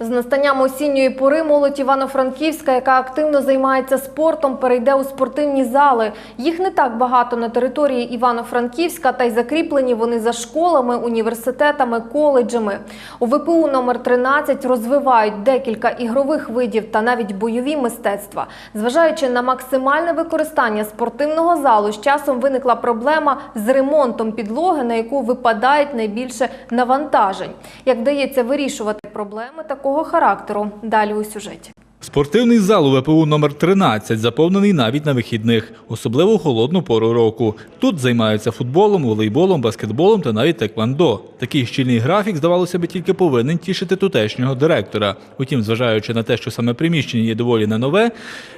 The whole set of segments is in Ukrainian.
З настанням осінньої пори молодь Івано-Франківська, яка активно займається спортом, перейде у спортивні зали. Їх не так багато на території Івано-Франківська, та й закріплені вони за школами, університетами, коледжами. У ВПУ номер 13 розвивають декілька ігрових видів та навіть бойові мистецтва. Зважаючи на максимальне використання спортивного залу, з часом виникла проблема з ремонтом підлоги, на яку випадають найбільше навантажень. Як вдається вирішувати проблеми такого характеру? Далі у сюжеті. Спортивний зал у ВПУ номер 13 заповнений навіть на вихідних, особливо у холодну пору року. Тут займаються футболом, волейболом, баскетболом та навіть теквандо. Такий щільний графік, здавалося б, тільки повинен тішити тутешнього директора. Утім, зважаючи на те, що саме приміщення є доволі не нове,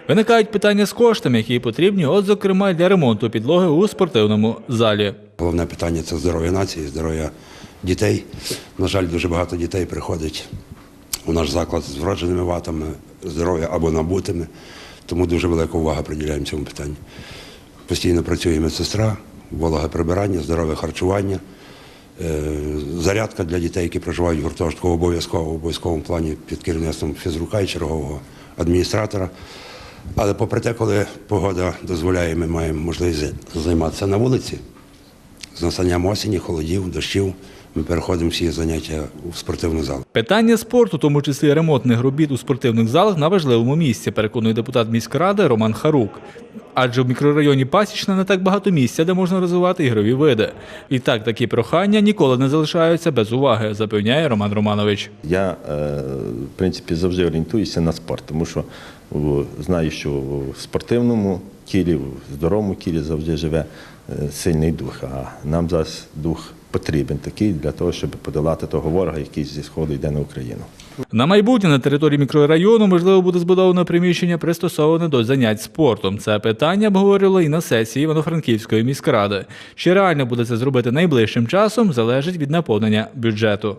виникають питання з коштами, які потрібні, от зокрема для ремонту підлоги у спортивному залі. Головне питання це здоров'я нації, здоров'я дітей. На жаль, дуже багато дітей приходить у наш заклад з вродженими ватами здоров'я або набутими. Тому дуже велика увага приділяємо цьому питанню. Постійно працює медсестра, вологе прибирання, здорове харчування, е, зарядка для дітей, які проживають в гуртожитку обов'язково в обов'язковому плані під керівництвом фізрука і чергового адміністратора. Але попри те, коли погода дозволяє, ми маємо можливість займатися на вулиці. З настанням осені, холодів, дощів ми переходимо всі заняття у спортивну залу. Питання спорту, в тому числі ремонтних робіт у спортивних залах, на важливому місці, переконує депутат міськради Роман Харук. Адже в мікрорайоні Пасічна не так багато місця, де можна розвивати ігрові види. І так такі прохання ніколи не залишаються без уваги, запевняє Роман Романович. Я, е, в принципі, завжди орієнтуюся на спорт, тому що знаю, що в спортивному тілі, в здоровому тілі завжди живе е, сильний дух. А нам зараз дух потрібен такий для того, щоб подолати того ворога, який зі сходу йде на Україну. На майбутнє на території мікрорайону можливо буде збудовано приміщення, пристосоване до занять спортом. Це питання обговорювали і на сесії Івано-Франківської міськради. Чи реально буде це зробити найближчим часом, залежить від наповнення бюджету.